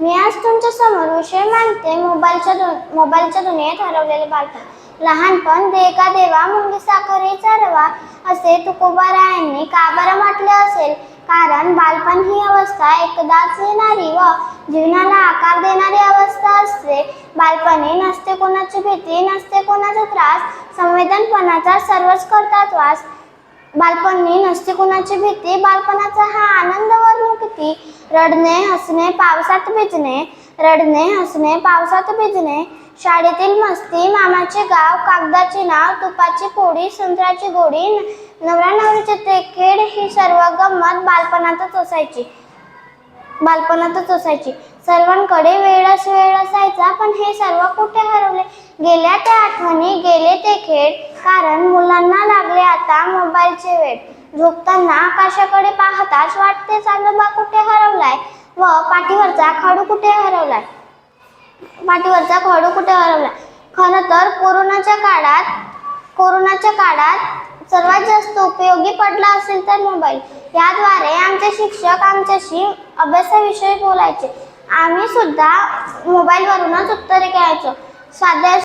मी आज तुमच्यासमोर विषय मांडते. मोबाईलच्या दु- मोबाईलच्या दुनियेत हरवलेले बालपण. लहानपण देका देवा मुंगी साखरेचा रवा असे तुकोबारायांनी का बरं म्हटले असेल? कारण बालपण ही अवस्था एकदाच येणारी व जीवनाला आकार देणारी अवस्था असते. बालपणी नसते कोणाची भीती नसते कोणाचा त्रास संवेदनपणाचा सर्वच करतात वास. बालपणी नसते कुणाची भीती. बालपणाचा हा आनंद वर्णू किती? रडणे हसणे पावसात भिजणे रडणे हसणे पावसात भिजणे. शाळेतील मस्ती मामाचे गाव कागदाचे नाव तुपाची पोळी संत्र्याची गोडी नवरा नवरीचे ते खेळ ही सर्व गंमत बालपणातच असायची. बालपणातच असायची. सर्वांकडे वेळच वेळ असायचा पण हे सर्व कुठे हरवले? गेल्या त्या आठवणी गेले ते खेळ. कारण मुलांना मोबाईलचे वेळ झोपताना आकाशाकडे पाहताच वाटते चांदोबा कुठे हरवलाय? व पाठीवरचा खडू कुठे हरवलाय? पाठीवरचा खडू कुठे हरवलाय? खरं तर कोरोनाच्या काळात कोरोनाच्या काळात सर्वात जास्त उपयोगी पडला असेल तर मोबाईल. याद्वारे आमचे शिक्षक आमच्याशी अभ्यासाविषयी बोलायचे. आम्ही सुद्धा मोबाईलवरूनच उत्तरे घ्यायचो. स्वाध्याय